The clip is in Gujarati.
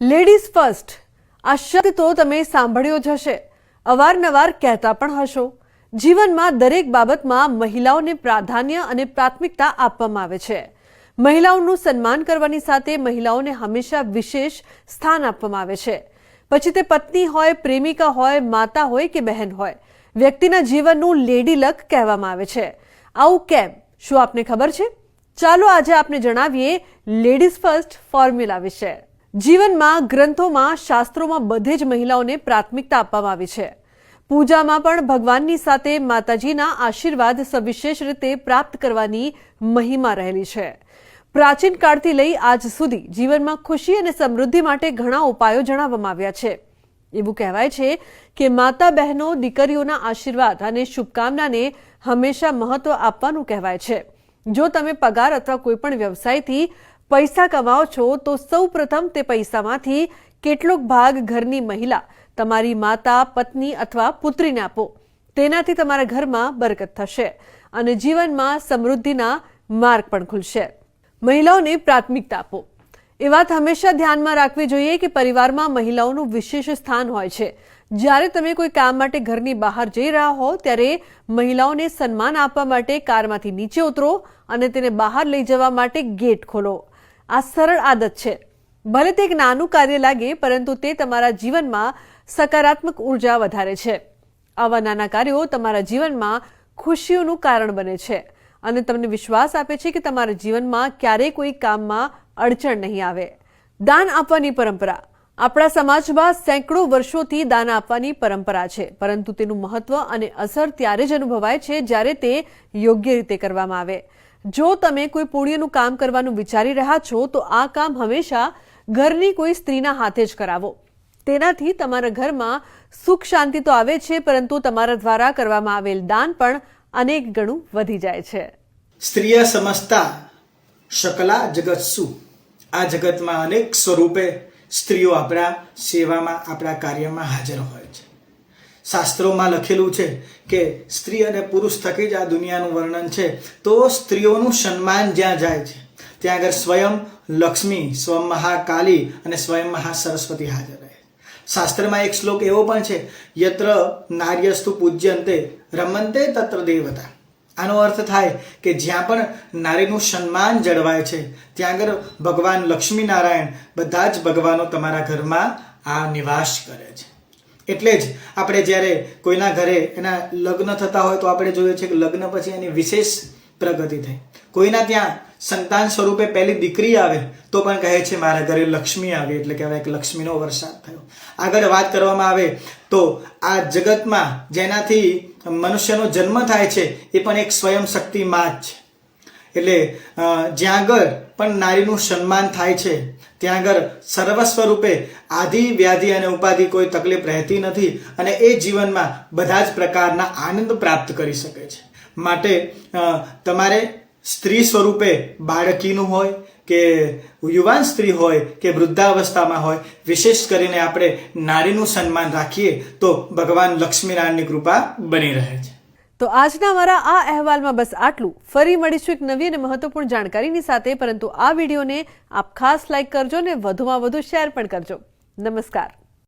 લેડીઝ ફર્સ્ટ આ શબ્દ તો તમે સાંભળ્યો જ હશે. અવારનવાર કહેતા પણ હશો. જીવનમાં દરેક બાબતમાં મહિલાઓને પ્રાધાન્ય અને પ્રાથમિકતા આપવામાં આવે છે. મહિલાઓનું સન્માન કરવાની સાથે મહિલાઓને હંમેશા વિશેષ સ્થાન આપવામાં આવે છે. પછી તે પત્ની હોય, પ્રેમિકા હોય, માતા હોય કે બહેન હોય. વ્યક્તિના જીવનનું લેડી લક કહેવામાં આવે છે. આવું કેમ? શું આપને ખબર છે? ચાલો આજે આપને જણાવીએ લેડીઝ ફર્સ્ટ ફોર્મ્યુલા વિશે. જીવનમાં, ગ્રંથોમાં, શાસ્ત્રોમાં બધે જ મહિલાઓને પ્રાથમિકતા આપવામાં આવી છે. પૂજામાં પણ ભગવાનની સાથે માતાજીના આશીર્વાદ સવિશેષ રીતે પ્રાપ્ત કરવાની મહિમા રહેલી છે. પ્રાચીન કાળથી લઈ આજ સુધી જીવનમાં ખુશી અને સમૃદ્ધિ માટે ઘણા ઉપાયો જણાવવામાં આવ્યા છે. એવું કહેવાય છે કે માતા બહેનો દીકરીઓના આશીર્વાદ અને શુભકામનાને હંમેશા મહત્વ આપવાનું કહેવાય છે. જો તમે પગાર અથવા કોઈ પણ વ્યવસાયથી પૈસા કમાઓ છો તો સૌ પ્રથમ તે પૈસામાંથી કેટલોક ભાગ ઘરની મહિલા, તમારી માતા, પત્ની અથવા પુત્રીને આપો. તેનાથી તમારા ઘરમાં બરકત થશે અને જીવનમાં સમૃદ્ધિના માર્ગ પણ ખુલશે. મહિલાઓને પ્રાથમિકતા આપો. એ વાત હંમેશા ધ્યાનમાં રાખવી જોઈએ કે પરિવારમાં મહિલાઓનું વિશેષ સ્થાન હોય છે. જ્યારે તમે કોઈ કામ માટે ઘરની બહાર જઈ રહ્યા હો, ત્યારે મહિલાઓને સન્માન આપવા માટે કારમાંથી નીચે ઉતરો અને તેને બહાર લઈ જવા માટે ગેટ ખોલો. આ સરળ આદત છે. ભલે તે એક નાનું કાર્ય લાગે, પરંતુ તે તમારા જીવનમાં સકારાત્મક ઊર્જા વધારે છે. આવા નાના કાર્યો તમારા જીવનમાં ખુશીઓનું કારણ બને છે અને તમને વિશ્વાસ આપે છે કે તમારા જીવનમાં ક્યારેય કોઈ કામમાં અડચણ નહીં આવે. દાન આપવાની પરંપરા. આપણા સમાજમાં સેંકડો વર્ષોથી દાન આપવાની પરંપરા છે, પરંતુ તેનું મહત્વ અને અસર ત્યારે જ અનુભવાય છે જ્યારે તે યોગ્ય રીતે કરવામાં આવે. જો તમે કોઈ પુણ્યનું કામ કરવાનું વિચારી રહ્યા છો, તો આ કામ હંમેશા ઘરની કોઈ સ્ત્રીના હાથે જ કરાવો. તેનાથી તમારા ઘરમાં સુખ શાંતિ તો આવે છે, પરંતુ તમારા દ્વારા કરવામાં આવેલ દાન પણ અનેક ગણું વધી જાય છે. સ્ત્રીય સમજતા શકલા જગત શું? આ જગતમાં અનેક સ્વરૂપે સ્ત્રીઓ આપણા સેવામાં, આપણા કાર્યમાં હાજર હોય છે. શાસ્ત્રોમાં લખેલું છે કે સ્ત્રી અને પુરુષ થકી જ આ દુનિયાનું વર્ણન છે. તો સ્ત્રીઓનું સન્માન જ્યાં જાય છે, ત્યાં આગળ સ્વયં લક્ષ્મી, સ્વયં મહાકાલી અને સ્વયં મહાસરસ્વતી હાજર રહે. શાસ્ત્રમાં એક શ્લોક એવો પણ છે, યત્ર નાર્યસ્તુ પૂજ્યંતે, રમંતે તત્ર દેવતા. આનો અર્થ થાય કે જ્યાં પણ નારીનું સન્માન જળવાય છે, ત્યાં આગળ ભગવાન લક્ષ્મીનારાયણ બધા જ ભગવાનો તમારા ઘરમાં આ નિવાસ કરે છે. એટલે જ આપણે જ્યારે કોઈના ઘરે એના લગ્ન થતા હોય તો આપણે જોઈએ છીએ કે લગ્ન પછી એની વિશેષ પ્રગતિ થઈ. કોઈના ત્યાં સંતાન સ્વરૂપે પહેલી દીકરી આવે તો પણ કહે છે, મારા ઘરે લક્ષ્મી આવી. એટલે કહેવાય કે લક્ષ્મીનો વરસાદ થયો. આગળ વાત કરવામાં આવે તો આ જગતમાં જેનાથી મનુષ્યનો જન્મ થાય છે, એ પણ એક સ્વયં શક્તિ માં જ. છે એટલે જ્યાં આગળ પણ નારીનું સન્માન થાય છે, ત્યાં આગળ સર્વ સ્વરૂપે આધિ, વ્યાધિ અને ઉપાધિ કોઈ તકલીફ રહેતી નથી અને એ જીવનમાં બધા જ પ્રકારના આનંદ પ્રાપ્ત કરી શકે છે. માટે તમારે સ્ત્રી સ્વરૂપે બાળકીનું હોય કે યુવાન સ્ત્રી હોય કે વૃદ્ધાવસ્થામાં હોય, વિશેષ કરીને આપણે નારીનું સન્માન રાખીએ તો ભગવાન લક્ષ્મીનારાયણની કૃપા બની રહે છે. તો આજના મારા આ અહેવાલમાં બસ આટલું. ફરી મળીશું એક નવી અને મહત્વપૂર્ણ જાણકારીની સાથે, પરંતુ આ વિડીયોને આપ ખાસ લાઇક કરજો ને વધુમાં વધુ શેર પણ કરજો. નમસ્કાર.